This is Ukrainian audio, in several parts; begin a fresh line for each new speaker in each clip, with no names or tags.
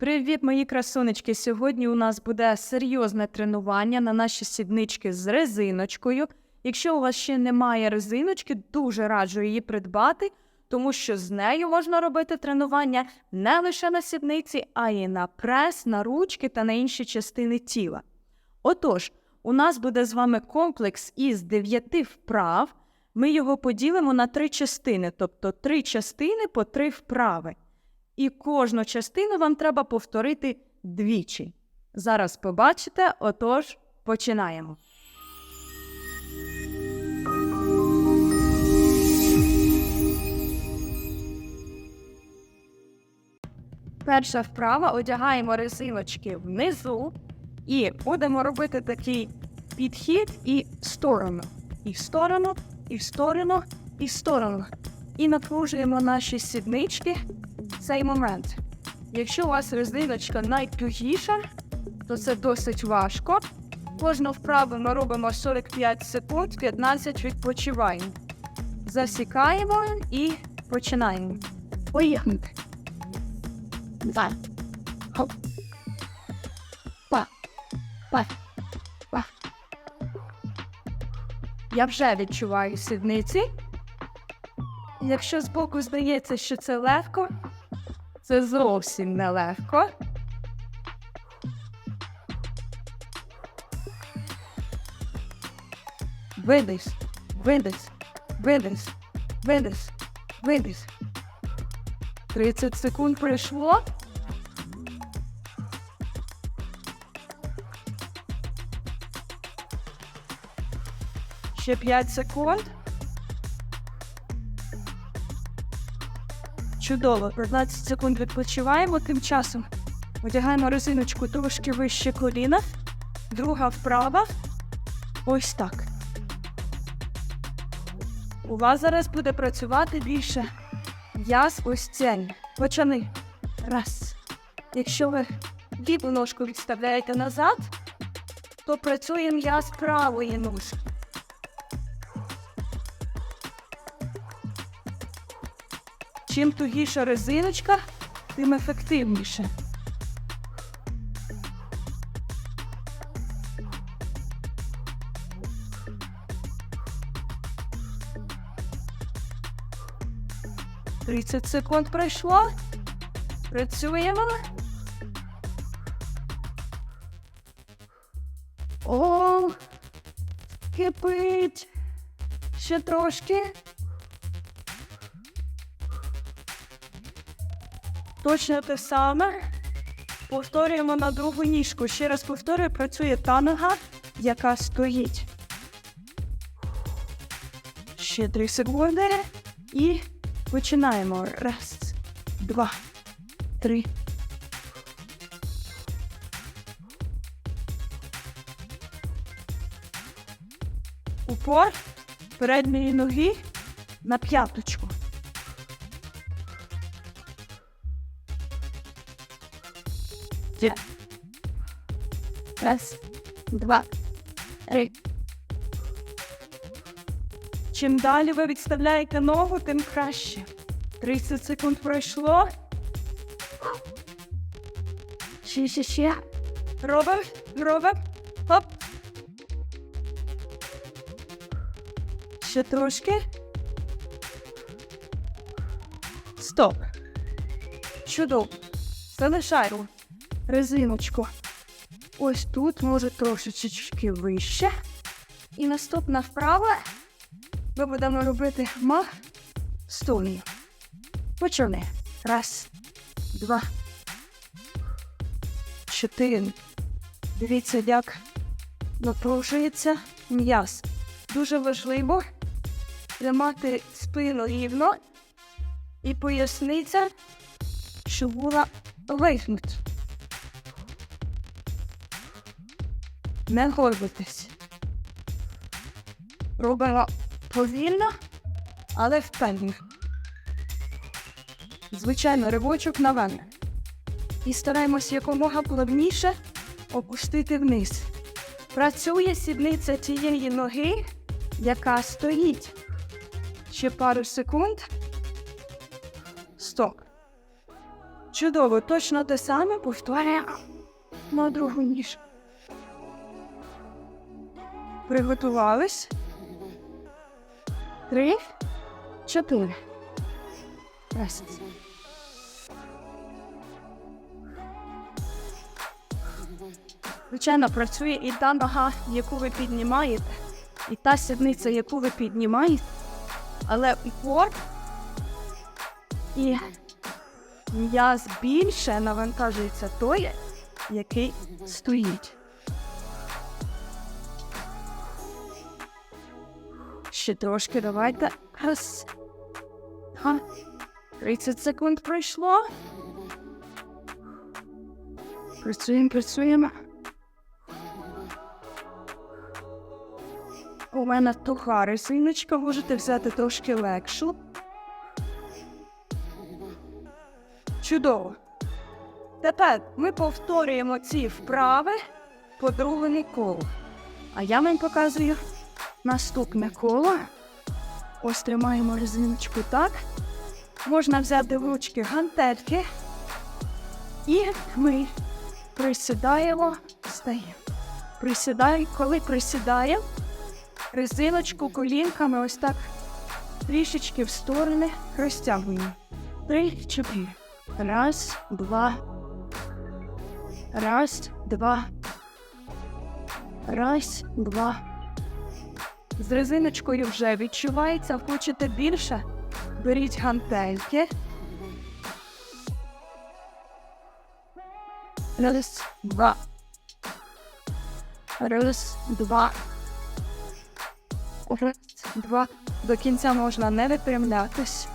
Привіт, мої красунечки! Сьогодні у нас буде серйозне тренування на наші сіднички з резиночкою. Якщо у вас ще немає резиночки, дуже раджу її придбати, тому що з нею можна робити тренування не лише на сідниці, а й на прес, на ручки та на інші частини тіла. Отож, у нас буде з вами комплекс із дев'яти вправ. Ми його поділимо на три частини, тобто три частини по три вправи. І кожну частину вам треба повторити двічі. Зараз побачите, отож, починаємо. Перша вправа одягаємо резиночки внизу і будемо робити такий підхід і в сторону. І в сторону, і в сторону, і в сторону. І напружуємо наші сіднички цей момент. Якщо у вас резиночка найтугіша, то це досить важко. Кожну вправу ми робимо 45 секунд, 15 відпочиваємо. Засікаємо і починаємо. Поїхали. Два. Хоп. Па. Па. Па. Я вже відчуваю сідниці. Якщо збоку здається, що це легко, це зовсім не легко. Видись, видись, видись, видись, видись. 30 секунд пройшло. Ще 5 секунд. Чудово. 15 секунд відпочиваємо. Тим часом одягаємо резиночку трошки вище коліна. Друга вправа. Ось так. У вас зараз буде працювати більше м'яз ось цей. Почани. Раз. Якщо ви ліву ножку відставляєте назад, то працює м'яз правої ножки. Чим тугіша резиночка, тим ефективніше. Тридцять секунд пройшло. Працюємо. О, кипить. Ще трошки. Точно те саме. Повторюємо на другу ніжку. Ще раз повторюю, працює та нога, яка стоїть. Ще три секунди. І починаємо. Раз, два, три. Упор передньої ноги на п'яточку. Є. Раз, два, три. Чим далі ви відставляєте ногу, тим краще. 30 секунд пройшло. Ще, ще, ще. Робимо, робимо. Хоп. Ще трошки. Стоп. Чудово. Залишаємо резиночку. Ось тут, може, трошечки вище. І наступна вправа ми будемо робити мах столі. Почали. Раз, два, чотири. Дивіться, як напружується м'яз. Дуже важливо тримати спину рівно і поясниця, щоб була вигнута. Не горбитись. Робимо повільно, але впевнено. Звичайно, ривочок наверх. І стараємось якомога плавніше опустити вниз. Працює сідниця тієї ноги, яка стоїть. Ще пару секунд. Стоп. Чудово, точно те саме повторюємо на другу ніж. Приготувались. Три, чотири. Раз. Звичайно, працює і та нога, яку ви піднімаєте, і та сідниця, яку ви піднімаєте, але упор і м'яз більше навантажується той, який стоїть. Ще трошки давайте. Раз. Ха. 30 секунд пройшло. Працюємо, працюємо. У мене туха резиночка, можете взяти трошки легшу. Чудово. Тепер ми повторюємо ці вправи по другому колу. А я вам показую наступне коло. Ось тримаємо резиночку так. Можна взяти в ручки гантельки. І ми присідаємо, стаємо. Присідаємо, коли присідаємо, резиночку колінками ось так трішечки в сторони розтягуємо. Три, чотири. Раз, два. Раз, два. Раз, два. З резиночкою вже відчувається. Хочете більше? Беріть гантельки. Раз, два. Раз, два. Раз, два. До кінця можна не випрямлятись.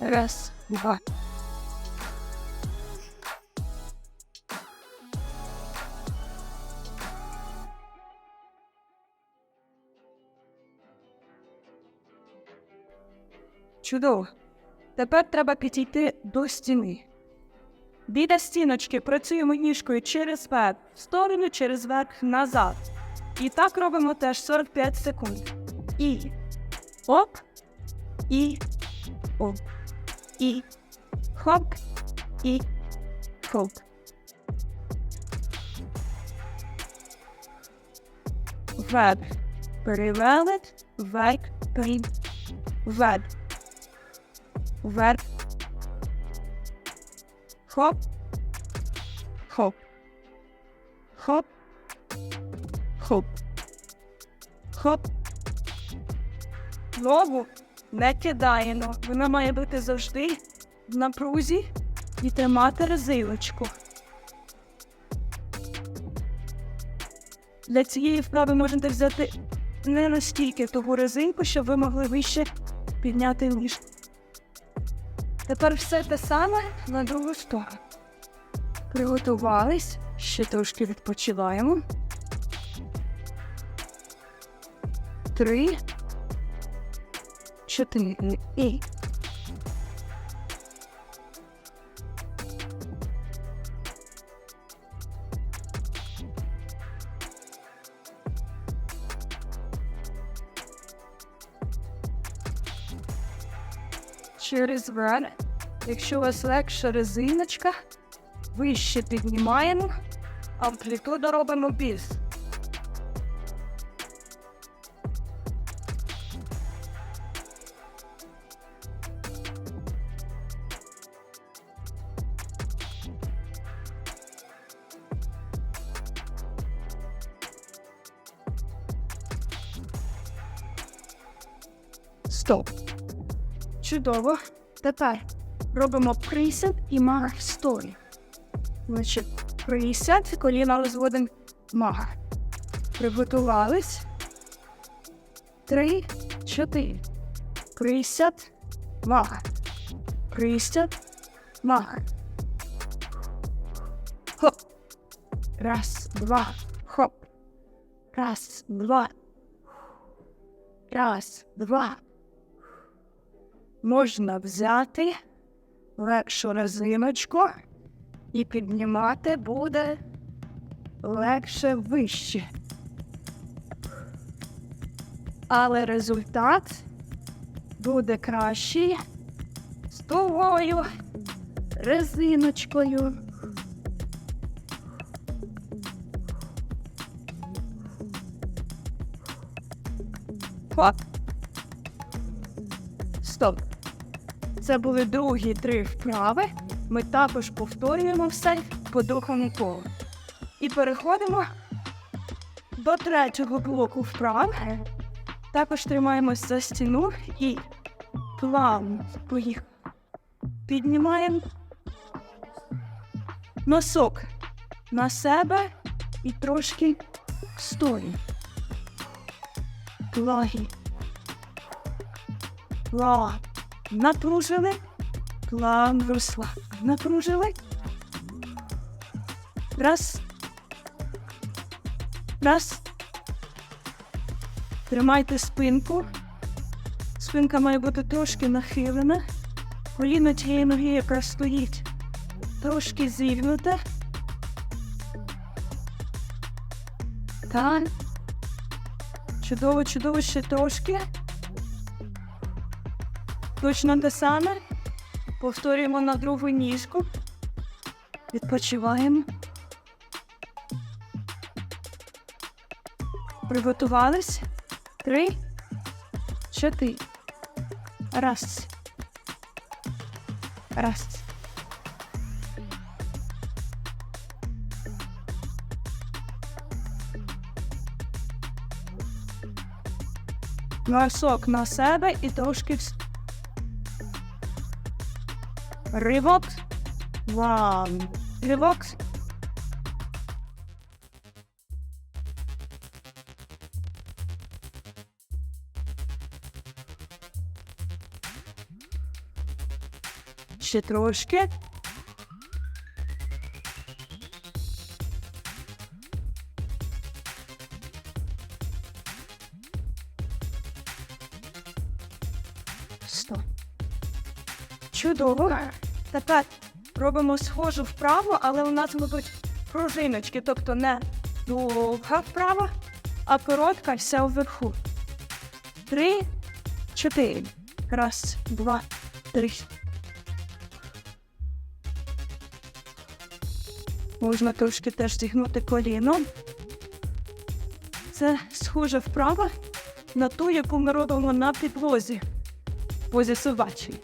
Раз, два. Чудово. Тепер треба підійти до стіни. Біля стіночки працюємо ніжкою через верх в сторону, через верх назад. І так робимо теж 45 секунд. І оп, і оп, і хоп, і хоп. Вверх. Перевели, вверх, перед, вверх. Вверх. Хоп. Хоп. Хоп. Хоп. Хоп. Ногу не кидаємо. Вона має бути завжди в напрузі і тримати резилочку. Для цієї вправи можете взяти не настільки того резинку, щоб ви могли вище підняти ніж. Тепер все те саме на другу сторону. Приготувались, ще трошки відпочиваємо. Три, чотири і. Через верх. Якщо у вас легша резиночка, вище піднімаємо, амплітуду робимо більш. Стоп. Чудово. Тепер робимо присід і мага в стороні. Значить, присід, коліна розводимо мага. Приготувались. Три, чотири. Присід, мага. Присід, мага. Хоп. Раз, два, хоп. Раз, два. Раз, два можна взяти легшу резиночку і піднімати буде легше вище. Але результат буде кращий з тугою резиночкою. Хоп. Це були другі три вправи. Ми також повторюємо все по другому колу. І переходимо до третього блоку вправ. Також тримаємось за стіну і плавно поїхали. Піднімаємо носок на себе і трошки стоїмо. Лагі. Плав. Напружили. План розслаб. Напружили. Раз. Раз. Тримайте спинку. Спинка має бути трошки нахилена. Коліно тієї ноги, яка стоїть, трошки зігнуте. Так. Чудово, чудово, ще трошки. Точно те саме. Повторюємо на другу ніжку. Відпочиваємо. Приготувались. Три. Чотири. Раз. Раз. Носок на себе і трошки. Ривок. Вау. Ривок. Ще трошки. Сто. Чудово. Тепер робимо схожу вправу, але у нас будуть пружиночки, тобто не довга вправа, а коротка вся вверху. Три, чотири. Раз, два, три. Можна трошки теж зігнути коліно. Це схожа вправа на ту, яку ми робимо на підлозі позі собачої.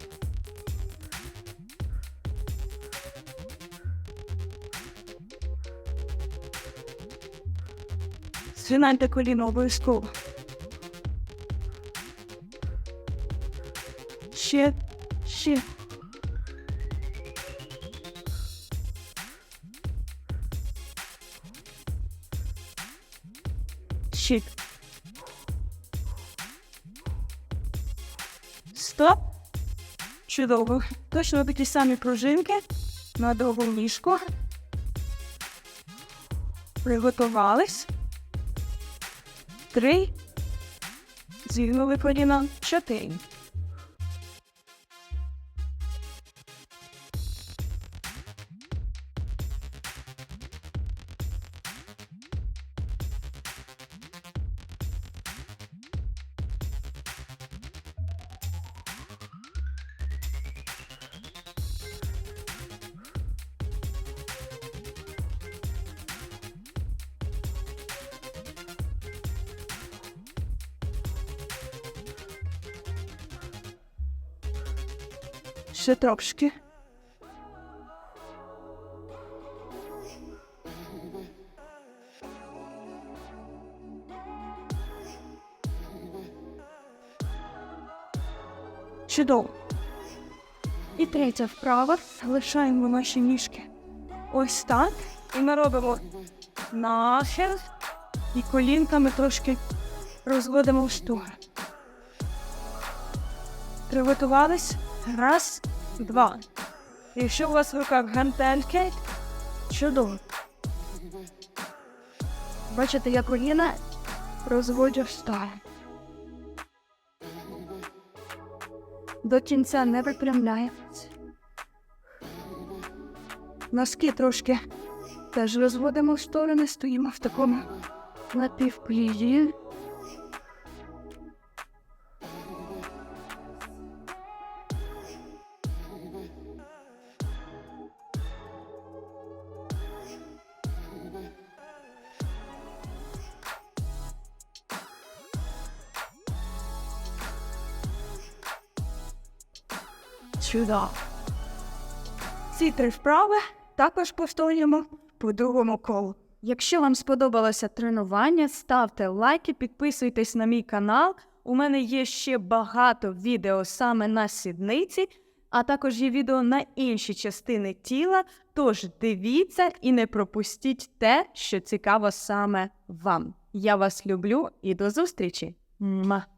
Згинайте коліно обов'язково. Ще, ще. Ще. Стоп. Чудово. Точно такі самі пружинки на довгу ліжку. Приготувались. Три. Зігнули коліна. Чотири. Ще трошки. Чудово. І третя вправа. Лишаємо наші ніжки. Ось так. І ми робимо нахил. І колінками трошки розводимо в. Приготувались? Раз, два. Якщо у вас в руках гантельки, чудово. Бачите, я коліна розводжу в. До кінця не випрямляємось. Носки трошки теж розводимо в сторони, стоїмо в такому напівплії. Чудово. Ці три вправи також повторюємо по другому колу. Якщо вам сподобалося тренування, ставте лайки, підписуйтесь на мій канал. У мене є ще багато відео саме на сідниці, а також є відео на інші частини тіла. Тож дивіться і не пропустіть те, що цікаво саме вам. Я вас люблю і до зустрічі! Муа!